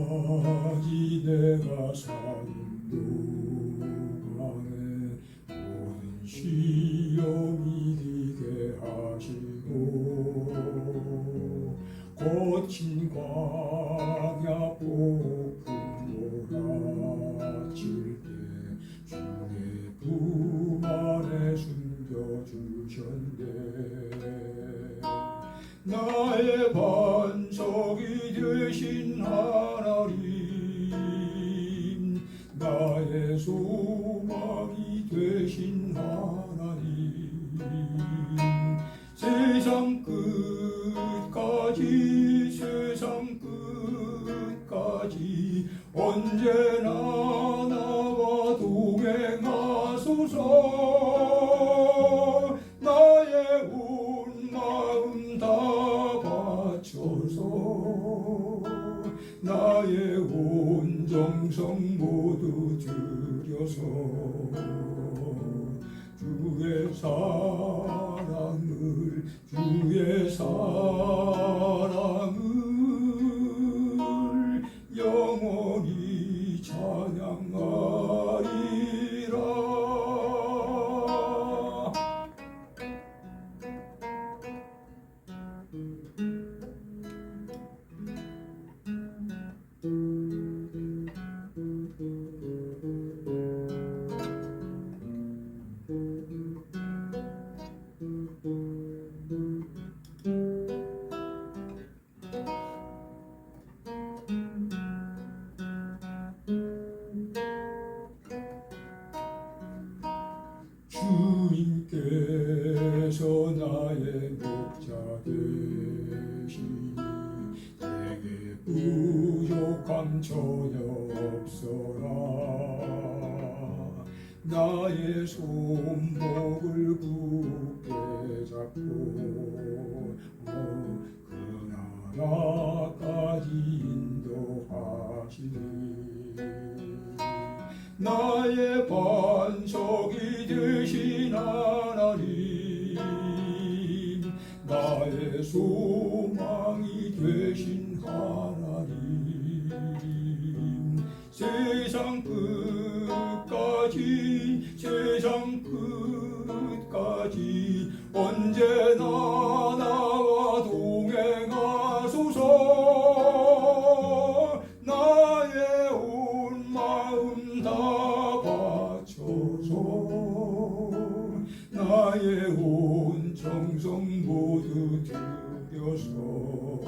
지금까지 내가 산 동안에 모든 시 나의 반석이 되신 하나님 나의 소망이 되신 하나님 세상 끝까지 언제나 나와 동행하소서. 나의 온 마음 다 바쳐서. 나의 온 정성 모두 들여서 주의 사랑을 주의 사랑 찬 되시니 내게 부족함 전혀 없어라 나의 손목을 굳게 잡고 그 나라까지 인도하시니 나의 반석 소망이 되신 하나님. 세상 끝까지 세상 끝까지 언제나 나와 동행하소서. 나의 온 마음 다 바쳐서 나의 온 정성 모두 들여서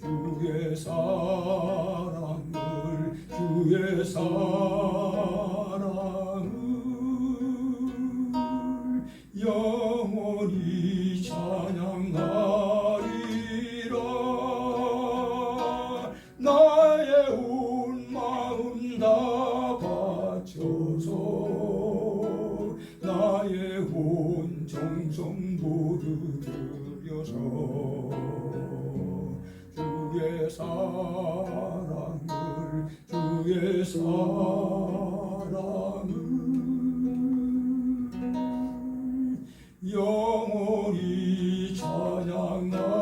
주의 사랑을 주의 사랑을 영원히 정성 부르 들여서 주의 사랑을 주의 사랑을 영원히 찬양하